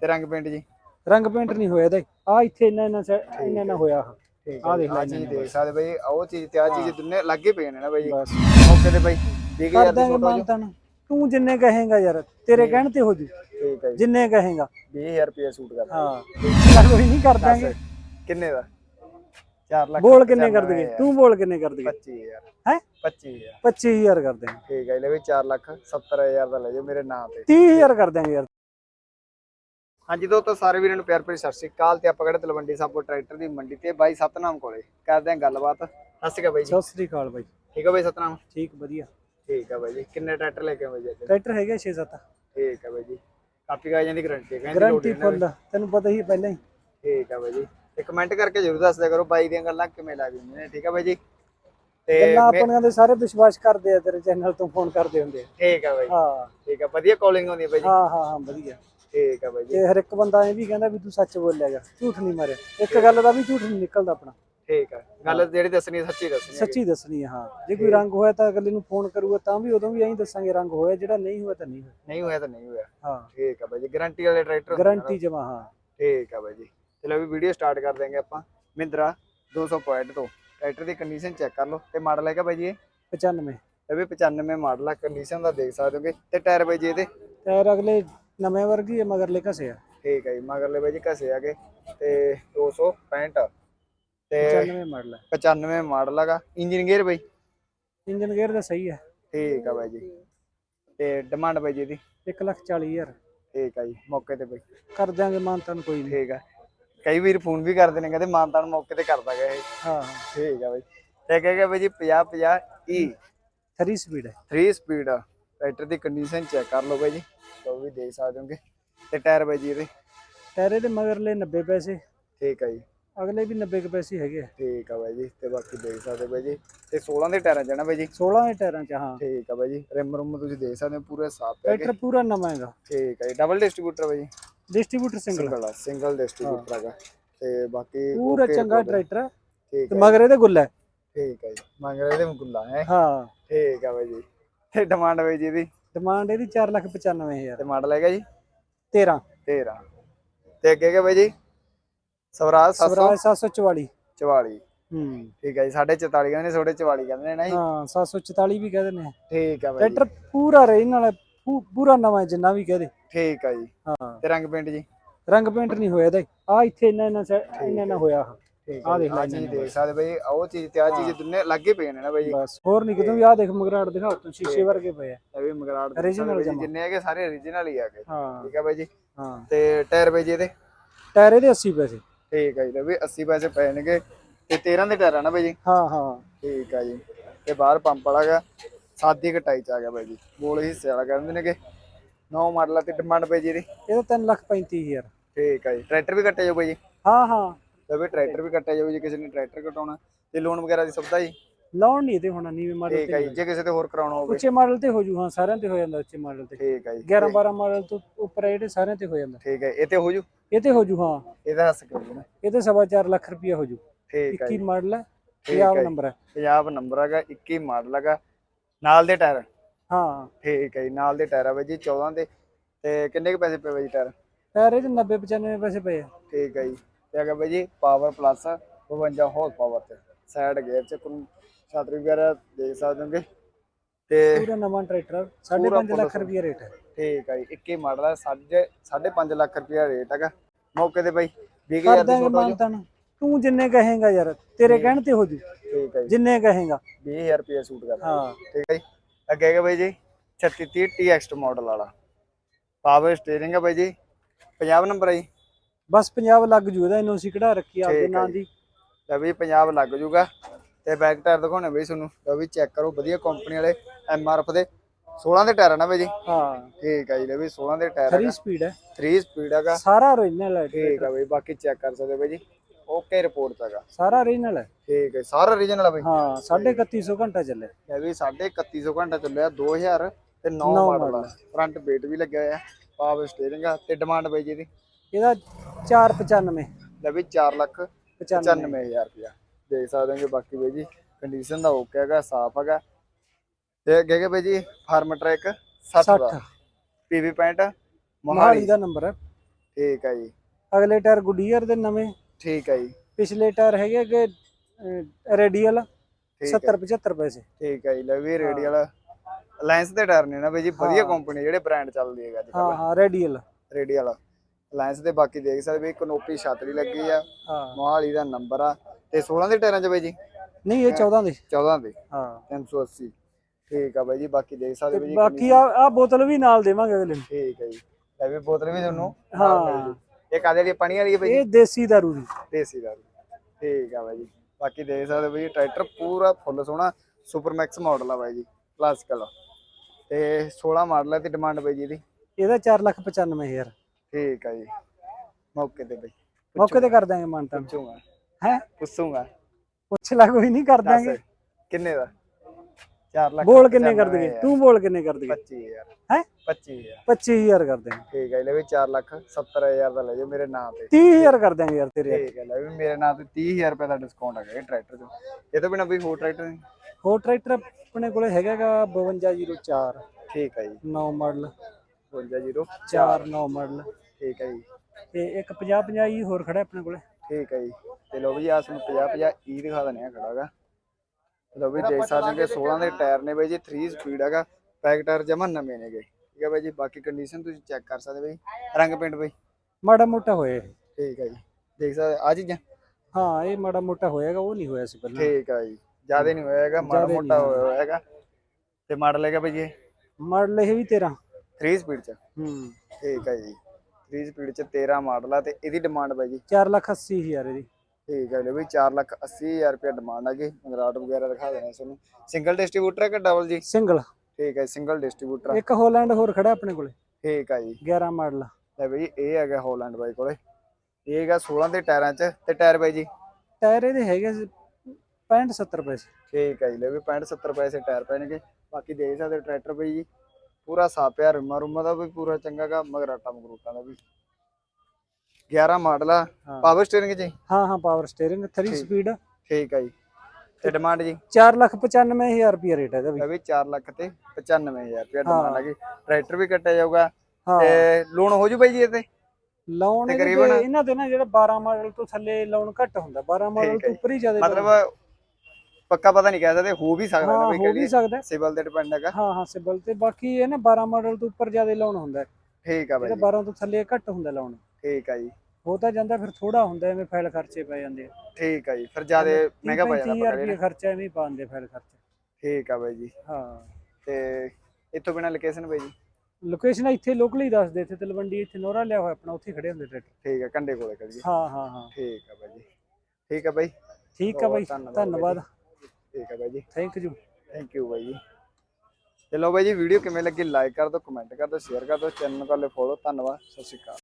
ਤੇ ਰੰਗ ਪੇਂਟ ਜੀ? ਰੰਗ ਪੇਂਟ ਨਹੀਂ ਹੋਇਆ ਇਹਦਾ ਆ ਇੱਥੇ ਇੰਨਾ ਇੰਨਾ ਸੈ- ਇੰਨਾ ਇੰਨਾ ਹੋਇਆ। ਠੀਕ ਆਹ ਦੇਖ ਲੈ ਆ ਚੀਜ਼ ਦੇਖ ਸਕਦੇ ਬਈ ਉਹ ਚੀਜ਼ ਤੇ ਆ ਚੀਜ਼ ਦੁਨੇ ਲੱਗੇ ਪਏ ਨੇ ਨਾ ਬਈ। ਬਸ। ਮੌਕੇ ਤੇ ਬਈ 20000 ਕਰ ਦੀ ਦਾਂਗੇ ਫੋਟੋ ਮਾਨਤਨ। ਤੂੰ ਜਿੰਨੇ ਕਹੇਗਾ ਯਾਰ ਤੇਰੇ ਕਹਿਣ ਤੇ ਹੋ ਜੂ। ਠੀਕ ਹੈ ਜੀ। ਜਿੰਨੇ ਕਹੇਗਾ। 20000 ਰੁਪਏ ਸੂਟ ਕਰ ਹਾਂ। ਚੱਲ ਕੋਈ ਨਹੀਂ ਕਰ ਦਾਂਗੇ। ਕਿੰਨੇ ਦਾ? 4 ਲੱਖ ਬੋਲ ਕਿੰਨੇ ਕਰ ਦਗੇ ਤੂੰ ਬੋਲ ਕਿੰਨੇ ਕਰ ਦਗੇ 25000 ਹੈ? 25000 25000 ਕਰ ਦਾਂਗੇ ਠੀਕ ਹੈ ਲੈ ਵੀ 4 ਲੱਖ 70000 ਦਾ ਲੈ ਜਾਓ ਮੇਰੇ ਨਾਮ ਤੇ। 30000 ਕਰ ਦਾਂਗੇ ਯਾਰ। ਹਾਂਜੀ ਦੋਸਤੋ ਸਾਰੇ ਵੀਰਾਂ ਨੂੰ ਪਿਆਰ ਭਰੀ ਸਤਿ ਸ਼੍ਰੀ ਅਕਾਲ ਤੇ ਆਪਾਂ ਕਿਹੜੇ ਤਲਵੰਡੀ ਸਾਬੋ ਟਰੈਕਟਰ ਦੀ ਮੰਡੀ ਤੇ ਬਾਈ ਸਤਨਾਮ ਕੋਲੇ ਕਰਦੇ ਆਂ ਗੱਲਬਾਤ। ਸਤਿ ਸ਼੍ਰੀ ਅਕਾਲ ਬਾਈ ਜੀ। ਸਤਿ ਸ੍ਰੀ ਅਕਾਲ ਬਾਈ। ਠੀਕ ਹੈ ਬਾਈ ਸਤਨਾਮ? ਠੀਕ ਵਧੀਆ। ਠੀਕ ਹੈ ਬਾਈ ਜੀ। ਕਿੰਨੇ ਟਰੈਕਟਰ ਲੈ ਕੇ ਆਏ ਬਾਈ ਜੀ? ਟਰੈਕਟਰ ਹੈਗਾ 6-7 ਠੀਕ ਹੈ ਬਾਈ ਜੀ। ਕਾਪੀ ਕਾਗਜ਼ਾਂ ਦੀ ਗਾਰੰਟੀ ਹੈ ਕਹਿੰਦੇ ਗਾਰੰਟੀ ਫੁੱਲ ਤੈਨੂੰ ਪਤਾ ਹੀ ਪਹਿਲਾਂ ਹੀ। ਠੀਕ ਹੈ ਬਾਈ ਜੀ। ਤੇ ਕਮੈਂਟ ਕਰਕੇ ਜਰੂਰ ਦੱਸ ਦਿਆ ਕਰੋ ਬਾਈ ਦੀਆਂ ਗੱਲਾਂ ਕਿਵੇਂ ਲੱਗਦੀਆਂ ਨੇ। ਠੀਕ ਹੈ ਬਾਈ ਜੀ। ਤੇ ਆਪਣੀਆਂ ਦੇ ਸਾਰੇ ਵਿਸ਼ਵਾਸ ਕਰਦੇ ਆ ਤੇਰੇ ਚੈਨਲ ਤੋਂ ਫੋਨ ਕਰਦੇ ਹੁੰਦੇ ਆ। ਠੀਕ ਹੈ ਬਾਈ ਹਾਂ। ਠੀਕ ਹੈ ਵਧੀਆ ਕਾਲਿੰਗ ਹੁੰਦੀ ਹੈ ਬਾਈ ਜੀ। ਹਾਂ ਹਾਂ ਹਾਂ ਵਧੀਆ। ਠੀਕ ਹੈ ਬਾਈ ਜੀ। ਤੇ ਹਰ ਇੱਕ ਬੰਦਾ ਇਹ ਵੀ ਕਹਿੰਦਾ ਵੀ ਤੂੰ ਸੱਚ ਬੋਲਿਆਗਾ ਝੂਠ ਨਹੀਂ ਮਾਰਿਆ। ਇੱਕ ਗੱਲ ਦਾ ਵੀ ਝੂਠ ਨਹੀਂ ਨਿਕਲਦਾ ਆਪਣਾ। ਠੀਕ ਹੈ ਗੱਲ ਜਿਹੜੀ ਦੱਸਣੀ ਹੈ, ਸੱਚੀ ਦੱਸਣੀ ਹੈ ਸੱਚੀ ਦੱਸਣੀ ਹੈ ਹਾਂ। ਜੇ ਕੋਈ ਰੰਗ ਹੋਇਆ ਤਾਂ ਅਗਲੇ ਨੂੰ ਫੋਨ ਕਰੂਗਾ ਤਾਂ ਵੀ ਉਦੋਂ ਵੀ ਐਂ ਦੱਸਾਂਗੇ ਰੰਗ ਹੋਇਆ ਜਿਹੜਾ ਨਹੀਂ ਹੋਇਆ ਤਾਂ ਨਹੀਂ ਹੋਇਆ। ਨਹੀਂ ਹੋਇਆ ਤਾਂ ਨਹੀਂ ਹੋਇਆ। ਹਾਂ। ਠੀਕ ਹੈ ਬਾਈ ਜੀ ਗਾਰੰਟੀ ਵਾਲੇ ਟਰੈਕਟਰ ਗਾਰੰਟੀ ਜਮਾ ਹਾਂ। ਠੀਕ ਹੈ ਬਾਈ ਜੀ। ਚਲੋ ਵੀ ਵੀਡੀਓ ਸਟਾਰਟ ਕਰ ਦਿਆਂਗੇ ਆਪਾਂ। ਮਿੰਦਰਾ 200 ਪੁਆਇੰਟ ਤੋਂ ਟਰੈਕਟਰ ਦੀ ਕੰਡੀਸ਼ਨ ਚੈੱਕ ਕਰ ਲਓ। ਤੇ ਮਾਡਲ ਹੈਗਾ ਬਾਈ ਜੀ ਇਹ? 95 ਇਹ ਵੀ 95 ਮਾਡਲ ਆ। ਕੰਡੀਸ਼ਨ ਦਾ ਦੇਖ ਸਕਦੇ ਹੋਗੇ। ਤੇ ਟਾਇਰ ਬਾਈ ਜੀ ਇਹਦੇ? ਟਾਇਰ ਅਗਲੇ ਨਵੇਂ ਵਰਗੀ ਹੈ ਮਗਰਲੇ ਘਸੇ ਆ। ਠੀਕ ਹੈ ਜੀ ਮਗਰਲੇ ਬਾਈ ਜੀ ਘਸੇ ਆਗੇ ਤੇ 265 ਤੇ 95 ਮਾਡਲ ਹੈ। 95 ਮਾਡਲ ਹੈਗਾ। ਇੰਜਨ ਗੇਅਰ ਬਾਈ? ਇੰਜਨ ਗੇਅਰ ਦਾ ਸਹੀ ਹੈ। ਠੀਕ ਆ ਬਾਈ ਜੀ। ਤੇ ਡਿਮਾਂਡ ਬਾਈ ਜੀ ਇਹਦੀ? 140000 ਠੀਕ ਆ ਜੀ ਮੌਕੇ ਤੇ ਬਾਈ। ਕਰ ਦਿਆਂਗੇ ਮਾਨਤਨ ਕੋਈ ਨਹੀਂ। ਠੀਕ ਆ। ਕਈ ਵੀਰ ਫੋਨ ਵੀ ਕਰਦੇ ਨੇ ਕਹਿੰਦੇ ਮਾਨਤਾਨ ਮੌਕੇ ਤੇ ਕਰ ਦਾਂਗੇ ਇਹ। ਹਾਂ ਠੀਕ ਆ ਬਾਈ। ਤੇ ਕਹੇਗਾ ਬਾਈ ਜੀ 50 50 ਈ 3 ਸਪੀਡ ਹੈ। 3 ਸਪੀਡ ਟਰੈਕਟਰ ਦੀ ਕੰਡੀਸ਼ਨ ਚੈੱਕ ਕਰ ਲਓ ਬਾਈ ਜੀ। ਉਹ ਵੀ ਦੇਖ ਸਕਦੇ ਹੋਗੇ। ਤੇ ਟਾਇਰ ਬਾਈ ਜੀ ਇਹਦੇ। ਟਾਇਰ ਦੇ ਮਗਰਲੇ 90 ਪੈਸੇ। ਠੀਕ ਆ ਜੀ। ਅਗਲੇ ਵੀ 90 ਕੁ ਪੈਸੇ ਹੈਗੇ ਆ। ਠੀਕ ਆ ਬਾਈ ਜੀ ਤੇ ਬਾਕੀ ਦੇਖ ਸਕਦੇ ਬਾਈ ਜੀ। ਤੇ 16 ਦੇ ਟਾਇਰਾਂ ਆ ਨਾ ਬਾਈ ਜੀ? 16 ਦੇ ਟਾਇਰਾਂ ਚ ਹਾਂ। ਠੀਕ ਆ ਬਾਈ ਜੀ ਰਿਮ ਰੁਮ ਤੁਸੀਂ ਦੇਖ ਸਕਦੇ ਹੋ ਪੂਰੇ ਸਾਫ਼ ਹੈ ਟਰੈਕਟਰ ਪੂਰਾ ਨਵਾਂ ਹੈਗਾ। ਠੀਕ ਆ ਜੀ ਡਬਲ ਡਿਸਟ੍ਰੀਬਿਊਟਰ ਬਾਈ ਜੀ। ਡਿਸਟ੍ਰੀਬਿਊਟਰ ਸਿੰਗਲ ਸਿੰਗਲ ਆ ਸਿੰਗਲ ਡਿਸਟ੍ਰੀਬਿਊਟਰ ਹੈਗਾ। ਤੇ ਬਾਕੀ ਪੂਰਾ okay ਚੰਗਾ। ਟਰੈਕਟਰ ਹੈ ਠੀਕ ਤੇ ਹੈ ਮਗਰ ਇਹਦੇ ਗੁੱਲਾ ਹੈ ਠੀਕ ਹੈ ਜੀ ਮੰਗ ਰਹੇ ਤੇ ਗੁੱਲਾ ਹੈ। ਹਾਂ। ਠੀਕ ਆ ਬਾਈ ਜੀ। ਤੇ ਡਿਮਾਂਡ ਬਾਈ ਜੀ ਇਹਦੀ। ਡਿਮਾਂਡ ਇਹਦੀ 495000 ਤੇ ਮਾਡਲ ਹੈਗਾ ਜੀ? 13 13 ਤੇ ਅੱਗੇ ਹੈਗਾ ਬਾਈ ਜੀ? ਸਵਰਾਜ 744 ਸਵਰਾਜ 744 ਹੂੰ। ਠੀਕ ਹੈ ਜੀ 44 ਕਹਿੰਦੇ ਨੇ ਥੋੜੇ 44 ਕਹਿੰਦੇ ਨੇ ਨਾ ਜੀ ਹਾਂ 744 ਵੀ ਕਹਿੰਦੇ ਨੇ ਠੀਕ ਆ ਬਾਈ ਟਰੈਕਟਰ ਪੂਰਾ ਰਹੀ ਨਾਲ ਪੂਰਾ ਨਵਾਂ ਹੈ ਜਿੰਨਾ ਵੀ ਕਹਦੇ ਠੀਕ ਆ ਜੀ। ਹਾਂ। ਤੇ ਰੰਗ ਪੇਂਟ ਜੀ? ਰੰਗ ਪੇਂਟ ਨਹੀਂ ਹੋਇਆ ਇਹਦਾ। ਆ ਇੱਥੇ ਇੰਨਾ ਇੰਨਾ ਇੰਨਾ ਇੰਨਾ ਹੋਇਆ ਆਹ। ਆ ਦੇਖ ਲੈ ਚੀਜ਼ ਦੇਖ ਸਕਦੇ ਬਾਈ ਉਹ ਚੀਜ਼ ਤੇ ਆ ਚੀਜ਼ ਦੁਨੇ ਲੱਗੇ ਪਏ ਨੇ ਨਾ ਬਾਈ। ਜੀ ਬਸ ਹੋਰ ਨਹੀਂ ਕਿਤੋਂ ਵੀ ਆ ਦੇਖ ਮਗਰਾੜ ਦਿਖਾ ਉੱਤੋਂ ਸ਼ੀਸ਼ੇ ਵਰਗੇ ਪਏ ਆ। ਇਹ ਵੀ ਮਗਰਾੜ Original ਜੀ। ਜਿੰਨੇ ਹੈਗੇ ਸਾਰੇ origignal ਹੀ ਹਾਂ। ਠੀਕ ਆ ਬਾਈ ਜੀ। ਹਾਂ। ਤੇ ਟਾਇਰ ਬਾਈ ਜੀ ਇਹਦੇ? ਟਾਇਰ ਇਹਦੇ 80 ਪੈਸੇ। ਠੀਕ ਆ ਜੀ ਵੀ 80 ਪੈਸੇ ਪੈਣਗੇ ਤੇ 13 ਦੇ ਟਾਇਰ ਆ ਨਾ ਬਾਈ ਜੀ? ਹਾਂ ਹਾਂ। ਠੀਕ ਆ ਜੀ। ਤੇ ਬਾਹਰ ਪੰਪ ਵਾਲਾ ਗਾ ਸਾਦੀ ਕਟਾਈ ਚ ਆ ਗਿਆ ਬਾਈ ਜੀ। ਬੋਲ ਹਿੱਸੇ ਵਾਲਾ ਕਹਿੰਦੇ ਨੇ ਕਿ ਨੌ ਮਾਡਲ ਤੇ ਡਿਮਾਂਡ ਪਈ ਜੀ ਇਹਦੀ। ਇਹਦਾ 3 ਲੱਖ 35000 ਠੀਕ ਆ ਜੀ। ਟਰੈਕਟਰ ਵੀ ਕੱਟਿਆ ਜਾਊ ਬਾਈ ਜੀ? ਹਾਂ ਹਾਂ। ਤੇ ਵੀ ਟਰੈਕਟਰ ਵੀ ਕੱਟਿਆ ਜਾਊ ਜੇ ਕਿਸੇ ਨੇ ਟਰੈਕਟਰ ਕਟਾਉਣਾ ਤੇ ਲੋਨ ਵਗੈਰਾ ਦੀ ਸੁਵਿਧਾ ਜੀ? ਲਾਉਣ ਨਹੀਂ ਇਹਦੇ ਹੋਣਾ ਨੀਵੇਂ ਮਾਡਲ ਠੀਕ ਤੇ ਜੀ ਕਿਸੇ ਤੇ ਹੋਰ ਕਰਾਉਣਾ ਹੋਵੇ। ਉੱਚੇ ਮਾਡਲ ਤੇ ਹੋ ਜੂ ਹਾਂ ਸਾਰਿਆਂ ਤੇ ਹੋ ਜਾਂਦਾ ਉੱਚੇ ਮਾਡਲ ਤੇ। ਠੀਕ ਆ ਜੀ 11 12 ਮਾਡਲ ਤੋਂ ਉੱਪਰ ਆ ਜਿਹੜੇ ਸਾਰਿਆਂ ਤੇ ਹੋ ਜਾਂਦਾ। ਠੀਕ ਹੈ ਇਹ ਤੇ ਹੋ ਜੂ? ਇਹ ਤੇ ਹੋ ਜੂ ਹਾਂ। ਇਹਦਾ ਹੱਸ ਕੇ ਨਾ। ਇਹ ਤੇ ਸਵਾ ਚਾਰ ਲੱਖ ਰੁਪਇਆ ਹੋ ਜੂ। ਠੀਕ ਆ 21 ਜੀ। ਮਾਡਲ ਹੈ ਠੀਕ ਪੰਜਾਬ ਹੈ ਜੀ। ਨੰਬਰ ਹੈ ਪੰਜਾਬ ਨੰਬਰ ਹੈਗਾ 21 ਮਾਡਲ ਹੈਗਾ। ਨਾਲ ਦੇ ਟਾਇਰ? ਹਾਂ। ਠੀਕ ਹੈ ਜੀ ਨਾਲ ਦੇ ਟਾਇਰ ਆ ਬਾਈ ਜੀ 14 ਦੇ। ਤੇ ਕਿੰਨੇ ਕੁ ਪੈਸੇ ਪਏ ਬਾਈ ਜੀ ਟਾਇਰ? ਟਾਇਰ ਇਹਦੇ 90 95 ਪੈਸੇ ਪਏ ਆ। ਠੀਕ ਹੈ ਜੀ। ਤੇ ਹੈਗਾ ਬਾਈ ਜੀ ਪਾਵਰ ਪਲੱਸ 52 ਹਾਰਸ ਪਾਵਰ ਤੇ ਸਾਈਡ ਗੇਅਰ ਚ ਛਤਰੀ ਵਗੈਰਾ ਦੇਖ ਸਕਦੇ ਹੋਗੇ? ਤੇ ਪੂਰਾ ਨਵਾਂ ਟਰੈਕਟਰ ਪੂਰਾ 5.5 ਲੱਖ ਰੁਪਇਆ ਰੇਟ ਹੈ। ਠੀਕ ਹੈ ਜੀ 21 ਮਾਡਲ ਹੈ ਸਾਢੇ 5.5 ਲੱਖ ਰੁਪਇਆ ਰੇਟ ਹੈਗਾ। ਮੌਕੇ ਤੇ ਬਾਈ 20000 ਕਰ ਦੀ ਫੋਟੋ ਮਾਨਤਨ। ਤੂੰ ਜਿੰਨੇ ਕਹੇਗਾ ਯਾਰ ਤੇਰੇ ਕਹਿਣ ਤੇ ਹੋ ਜੂ। ਠੀਕ ਹੈ ਜੀ। ਜਿੰਨੇ ਕਹੇਗਾ। 20000 ਰੁਪਇਆ ਸੂਟ ਕਰ ਹਾਂ। ਠੀਕ ਹੈ ਜੀ। ਅੱਗੇ ਹੈਗਾ ਬਾਈ ਜੀ 3630 TX ਮਾਡਲ ਵਾਲਾ। ਪਾਵਰ ਸਟੀਅਰਿੰਗ ਹੈ ਬਾਈ ਜੀ। 50 ਨੰਬਰ ਹੈ ਜੀ। ਬਸ ਪੰਜਾਬ ਲੱਗ ਜੂ ਇਹਦਾ ਇਹਨੂੰ ਅਸੀਂ ਕਢਾ ਰੱਖੀ ਆਪਦੇ ਹੈ ਨਾਂ। ਦੀ। ਲੈ ਵੀ 50 ਲੱਗ ਜੂਗਾ। ਤੇ ਬੈਕ ਟਾਇਰ ਦਿਖਾਉਣੇ ਬਈ ਤੁਹਾਨੂੰ। ਲੈ ਵੀ ਚੈੱਕ ਕਰੋ ਵਧੀਆ ਕੰਪਨੀ ਵਾਲੇ ਐਮਆਰਐਫ ਦੇ। 16 ਦੇ ਟਾਇਰ ਆ ਨਾ ਬਾਈ ਜੀ? ਹਾਂ। ਠੀਕ ਹੈ ਜੀ ਲੈ ਵੀ 16 ਦੇ ਟਾਇਰ 3 ਹੈਗਾ। ਸਪੀਡ ਹੈ 3 ਸਪੀਡ ਹੈਗਾ। ਸਾਰਾ ਓਰੀਜਨਲ ਹੈ ਠੀਕ ਹੈ ਬਈ ਬਾਕੀ ਚੈੱਕ ਕਰ ਸਕਦੇ ਹੋ ਬਾਈ ਜੀ। ਓਕੇ ਰਿਪੋਰਟ ਹੈਗਾ ਸਾਰਾ ਓਰੀਜਨਲ ਹੈ ਠੀਕ ਹੈ ਸਾਰਾ ਰੀਜਨਲ ਆ ਬਈ। ਹਾਂ 3150 ਘੰਟਾ ਚੱਲੇ ਇਹ ਵੀ 3150 ਘੰਟਾ ਚੱਲਿਆ 2000 ਤੇ 9 ਨੌ ਮਾਡਲ ਆ। ਫਰੰਟ ਵੇਟ ਵੀ ਲੱਗਿਆ ਹੋਇਆ। ਪਾਵਰ ਸਟੀਅਰਿੰਗ ਆ ਤੇ ਡਿਮਾਂਡ ਬਈ ਜੀ ਦੀ ਇਹਦਾ 495 ਲੈ ਵੀ 4 ਲੱਖ 95 95000 ਰੁਪਇਆ। ਦੇਖ ਸਕਦੇ ਹੋ ਕਿ ਬਾਕੀ ਬਈ ਜੀ ਕੰਡੀਸ਼ਨ ਦਾ ਓਕੇ ਹੈਗਾ ਸਾਫ਼ ਹੈਗਾ। ਤੇ ਅੱਗੇ ਹੈਗਾ ਬਈ ਜੀ ਫਾਰਮ ਟਰੈਕ 60 ਦਾ। 60 ਪੀਵੀ ਪੈਂਟ ਮੋਹਾਲੀ। ਮੋਹਾਲੀ ਦਾ ਨੰਬਰ ਹੈ ਠੀਕ ਹੈ ਜੀ। ਅਗਲੇ ਟਾਇਰ ਗੁੱਡੀਅਰ ਦੇ ਨਵੇਂ। ਠੀਕ ਹੈ ਜੀ। ਪਿਛਲੇ ਟਾਇਰ ਹੈਗੇ ਕਿ ਰੇਡੀਅਲ ਠੀਕ ਹੈ। 70 75 ਪੈਸੇ। ਠੀਕ ਹੈ ਜੀ ਲੈ ਵੀ ਰੇਡੀਅਲ ਅਲਾਈਅੰਸ ਦੇ ਟਾਇਰ ਨੇ ਨਾ ਬਈ ਜੀ ਵਧੀਆ। ਕੰਪਨੀ ਜਿਹੜੇ ਬ੍ਰਾਂਡ ਚੱਲਦੀ ਹੈਗਾ ਅੱਜ ਹਾਂ ਹਾਂ ਰੇਡੀਅਲ ਰੇਡੀਅਲ ਅਲਾਈਅੰਸ ਦੇ ਬਾਕੀ ਦੇਖ ਸਕਦੇ ਵੀ ਕਨੋਪੀ ਛਤਰੀ ਲੱਗੀ ਆ। ਹਾਂ। ਮੋਹਾਲੀ ਦਾ ਨੰਬਰ ਆ। ਤੇ 16 ਦੇ ਟਾਇਰਾਂ 'ਚ ਬਈ ਜੀ? ਨਹੀਂ ਇਹ 14 ਦੇ। 14 ਦੇ। ਹਾਂ। 380 ਠੀਕ ਆ ਬਾਈ ਜੀ ਬਾਕੀ ਦੇਖ ਸਕਦੇ ਵੀ ਬਾਕੀ ਆ ਆ ਬੋਤਲ ਵੀ ਨਾਲ ਦੇਵਾਂਗੇ ਅਗਲੇ ਨੂੰ। ਠੀਕ ਹੈ ਜੀ। ਲੈ ਵੀ ਬੋਤਲ ਵੀ ਤੁਹਾਨੂੰ ਹਾਂ। ਇਹ ਕਾਦੇ ਲਈ ਪਾਣੀ ਵਾਲੀ ਹੈ ਬਾਈ ਇਹ ਦੇਸੀ ਦਾਰੂ ਦੀ। ਦੇਸੀ ਦਾ ਠੀਕ ਆ ਬਾਈ ਜੀ। ਬਾਕੀ ਦੇਖ ਸਕਦੇ ਬਾਈ ਟਰੈਕਟਰ ਪੂਰਾ ਫੁੱਲ ਸੋਹਣਾ ਸੁਪਰ ਮੈਕਸ ਮਾਡਲ ਆ ਬਾਈ ਜੀ ਕਲਾਸਿਕਲ। ਤੇ 16 ਮਾਡਲ ਹੈ ਤੇ ਡਿਮਾਂਡ ਬਾਈ ਜੀ ਦੀ ਇਹਦਾ 495000 ਠੀਕ ਆ ਜੀ। ਮੌਕੇ ਤੇ ਬਾਈ। ਮੌਕੇ ਤੇ ਕਰ ਦਾਂਗੇ ਮਾਨਤਾ ਪੁੱਛੂਗਾ। ਹੈ? ਪੁੱਛੂਗਾ। ਪੁੱਛ ਲੈ ਕੋਈ ਨਹੀਂ ਕਰ ਦਾਂਗੇ ਕਿੰਨੇ ਦਾ? 4 ਲੱਖ ਬੋਲ ਕਿੰਨੇ ਕਰ ਦਗੇ ਤੂੰ ਬੋਲ ਕਿੰਨੇ ਕਰ ਦਗੇ 25000 ਹੈ? 25000 25000 ਕਰ ਦਾਂਗੇ ਠੀਕ ਹੈ ਲੈ ਵੀ 4 ਲੱਖ 70000 ਦਾ ਲੈ ਜਾਓ ਮੇਰੇ ਨਾਂ ਤੇ। 30000 ਕਰ ਦਾਂਗੇ ਯਾਰ ਤੇਰੇ ਠੀਕ ਹੈ ਲੈ ਵੀ ਮੇਰੇ ਨਾਂ ਤੇ 30000 ਰੁਪਏ ਦਾ ਡਿਸਕਾਊਂਟ ਹੈਗਾ ਇਹ ਟਰੈਕਟਰ 'ਚ। ਇਹ ਤੋਂ ਬਿਨਾ ਵੀ ਹੋਰ ਟਰੈਕਟਰ ਨਹੀਂ। ਹੋਰ ਟਰੈਕਟਰ ਆਪਣੇ ਕੋਲੇ ਹੈਗਾਗਾ 5204 ਠੀਕ ਹੈ ਜੀ। 9 ਮਾਡਲ 5204 4 9 ਮਾਡਲ ਠੀਕ ਹੈ ਜੀ। ਤੇ ਇੱਕ 50 50 ਹੀ ਹੋਰ ਖੜਾ ਆਪਣੇ ਕੋਲੇ। ਠੀਕ ਹੈ ਜੀ। ਤੇ ਲੋ ਵੀ ਆਹ ਤੁਹਾਨੂੰ 50 50 ਈ ਦਿਖਾ ਦਨੇ ਆ ਖੜਾਗਾ ਲੋ ਵੀ ਦੇਖ ਸਕਦੇ ਕਿ 16 ਦੇ ਟਾਇਰ ਨੇ ਬਾਈ ਜੀ 3 ਸਪੀਡ ਹੈਗਾ। ਪੈਕ ਟਾਇਰ ਜਮਾ ਨਵੇਂ ਨੇਗੇ ਠੀਕ ਹੈ ਬਾਈ ਜੀ ਬਾਕੀ ਕੰਡੀਸ਼ਨ ਤੁਸੀਂ ਚੈੱਕ ਕਰ ਸਕਦੇ ਬਾਈ। ਰੰਗ ਪੇਂਟ ਬਾਈ। ਮਾੜਾ ਮੋਟਾ ਹੋਇਆ ਇਹ। ਠੀਕ ਹੈ ਜੀ। ਦੇਖ ਸਕਦੇ ਆ ਚੀਜ਼ਾਂ। ਹਾਂ ਇਹ ਮਾੜਾ ਮੋਟਾ ਹੋਇਆਗਾ ਉਹ ਨਹੀਂ ਹੋਇਆ ਸੀ ਪਹਿਲਾਂ। ਠੀਕ ਹੈ ਜੀ। ਜ਼ਿਆਦਾ ਨਹੀਂ ਹੋਇਆ ਹੈਗਾ ਮਾੜਾ ਜ਼ਿਆਦੇ ਨਹੀਂ ਮੋਟਾ ਹੋਇਆ ਹੋਇਆ। ਹੈਗਾ ਤੇ ਮਾਡਲ ਹੈਗਾ ਬਾਈ ਜੀ ਮਾਡਲ ਇਹ ਵੀ 13 3 ਸਪੀਡ ਚ। ਹੂੰ। ਠੀਕ ਹੈ ਜੀ। 3 ਸਪੀਡ ਚ 13 ਮਾਡਲ ਆ ਤੇ ਇਹਦੀ ਡਿਮਾਂਡ ਬਾਈ ਜੀ। 480000 ਇਹਦੀ। ਠੀਕ ਹੈ ਜੀ ਬਈ 4 ਲੱਖ 80 ਹਜ਼ਾਰ ਰੁਪਏ ਡਿਮਾਂਡ ਹੈਗੀ ਮਗਰਾਟ ਵਗੈਰਾ ਦਿਖਾ ਦੇਣਾ ਤੁਹਾਨੂੰ। ਸਿੰਗਲ ਡਿਸਟ੍ਰੀਬਿਊਟਰ ਹੈ ਕਿ ਡਬਲ ਜੀ? ਸਿੰਗਲ ਠੀਕ ਹੈ ਸਿੰਗਲ ਡਿਸਟ੍ਰੀਬਿਊਟਰ ਇੱਕ ਹੋਲੈਂਡ ਹੋਰ ਖੜਾ ਆਪਣੇ ਕੋਲੇ। ਠੀਕ ਹੈ ਜੀ। 11 ਮਾਡਲ ਲੈ ਬਈ ਇਹ ਹੈਗਾ ਹੋਲੈਂਡ ਬਾਈ ਕੋਲੇ। ਇਹ ਹੈਗਾ 16 ਦੇ ਟਾਇਰਾਂ 'ਚ। ਤੇ ਟਾਇਰ ਬਾਈ ਜੀ? ਟਾਇਰ ਇਹਦੇ ਹੈਗੇ ਸੀ 65 70 ਪੈਸੇ। ਠੀਕ ਹੈ ਜੀ ਲੈ ਵੀ 65 70 ਪੈਸੇ ਟਾਇਰ ਪੈਣਗੇ। ਬਾਕੀ ਦੇਖ ਸਕਦੇ ਟਰੈਕਟਰ ਬਈ ਜੀ। ਪੂਰਾ ਸਾਪਿਆ ਰੁਮਾ ਰੁਮਾ ਦਾ ਵੀ ਪੂਰਾ ਚੰਗਾ ਗਾ ਮਗਰਾਟਾ ਮਗਰੂਟਾਂ ਦਾ ਵੀ। 11 ਮਾਡਲ ਆ ਹਾਂ। ਪਾਵਰ ਸਟੀਅਰਿੰਗ ਜੀ? ਹਾਂ ਹਾਂ ਪਾਵਰ ਸਟੀਅਰਿੰਗ 3 ਸਪੀਡ ਠੀਕ ਹੈ ਜੀ। ਤੇ ਡਿਮਾਂਡ ਜੀ? 495000 ਰੁਪਏ ਰੇਟ ਹੈ ਇਹਦਾ ਵੀ। ਲੈ ਵੀ 4 ਲੱਖ ਤੇ 95000 ਰੁਪਏ ਡਿਮਾਂਡ ਹੈਗੀ ਟਰੈਕਟਰ ਵੀ ਕੱਟਿਆ ਜਾਊਗਾ। ਹਾਂ। ਤੇ ਲੋਨ ਹੋ ਜੂ ਬਾਈ ਜੀ ਲਾਉਣ ਇਹਦੇ ਤਕਰੀਬਨ- ਤੇ ਇਹਨਾਂ ਦੇ ਨਾ ਜਿਹੜਾ 12 ਮਾਡਲ ਤੋਂ ਥੱਲੇ ਲਾਉਣ ਘੱਟ ਹੁੰਦਾ। 12 ਮਾਡਲ ਠੀਕ ਹੈ ਤੋਂ ਉੱਪਰ ਹੀ ਜ਼ਿਆਦਾ ਮਤਲਬ ਪੱਕਾ ਪਤਾ ਨਹੀਂ ਕਹਿ ਸਕਦੇ ਹੋ ਵੀ ਸਕਦਾ ਨਾ ਹਾਂ ਹੋ ਵੀ ਸਕਦਾ। ਸਿਵਲ ਤੇ ਡਿਪੈਂਡ ਹੈਗਾ। ਹਾਂ ਹਾਂ ਸਿਬਲ ਤੇ। ਬਾਕੀ ਇਹ ਨਾ 12 ਮਾਡਲ ਤੋਂ ਉੱਪਰ ਜ਼ਿਆਦਾ ਲਾਉਣ ਹੁੰਦਾ ਠੀਕ ਆ ਬਾਈ ਇਹਦਾ ਜੀ, 12 ਤੋਂ ਥੱਲੇ ਘੱਟ ਹੁੰਦਾ ਲਾਉਣ ਠੀਕ ਆ ਜੀ। ਹੋ ਤਾਂ ਜਾਂਦਾ ਫਿਰ ਥੋੜਾ ਹੁੰਦਾ ਐਵੇਂ ਫਾਈਲ ਖਰਚੇ ਪੈ ਜਾਂਦੇ ਆ। ਠੀਕ ਆ ਜੀ। ਫਿਰ ਜ਼ਿਆਦਾ ਮਹਿੰਗਾ ਪੈ ਜਾਂਦਾ 30000 ਪਕੜੇ ਰੁਪਏ ਖਰਚਾ ਐਵੇਂ ਹੀ ਪਾਉਂਦੇ ਫਾਈਲ ਖਰਚਾ। ਠੀਕ ਆ ਬਾਈ ਜੀ। ਹਾਂ। ਤੇ ਇੱਥੋਂ ਬਿਨਾ ਲੋਕੇਸ਼ਨ ਬਾਈ ਜੀ? ਲੋਕੇਸ਼ਨ ਇੱਥੇ ਲੋਕਲ ਹੀ ਦੱਸ ਦੇ ਇੱਥੇ ਤਲਵੰਡੀ ਇੱਥੇ ਨੋਰਾ ਲਿਆ ਹੋਇਆ ਆਪਣਾ ਉੱਥੇ ਹੀ ਖੜੇ ਹੁੰਦੇ ਟਰੈਕਟਰ। ਠੀਕ ਆ ਕੰਡੇ ਕੋਲੇ ਕਰ ਜੀ। ਹਾਂ ਹਾਂ ਹਾਂ। ਠੀਕ ਆ ਬਾਈ ਜੀ। ਠੀਕ ਆ ਬਾਈ। ਠੀਕ ਆ ਬਹੁਤ ਬਾਈ ਧੰਨਵਾਦ ਬਾਈ ਧੰਨਵਾਦ। ਠੀਕ ਆ ਬਾਈ ਜੀ। ਥੈਂਕ ਯੂ ਥੈਂਕ ਯੂ ਬਾਈ ਜੀ। ਚਲੋ ਬਾਈ ਜੀ ਵੀਡੀਓ ਕਿਵੇਂ ਲੱਗੀ ਲਾਈਕ ਕਰ ਦਿਓ ਕਮੈਂਟ ਕਰ ਦਿਓ ਸ਼ੇਅਰ ਕਰ ਦਿਓ ਚੈਨਲ ਨੂੰ ਕਰ ਲਿਓ ਫੋਲੋ ਧੰਨਵਾਦ ਸਤਿ ਸ਼੍ਰੀ ਅਕਾਲ।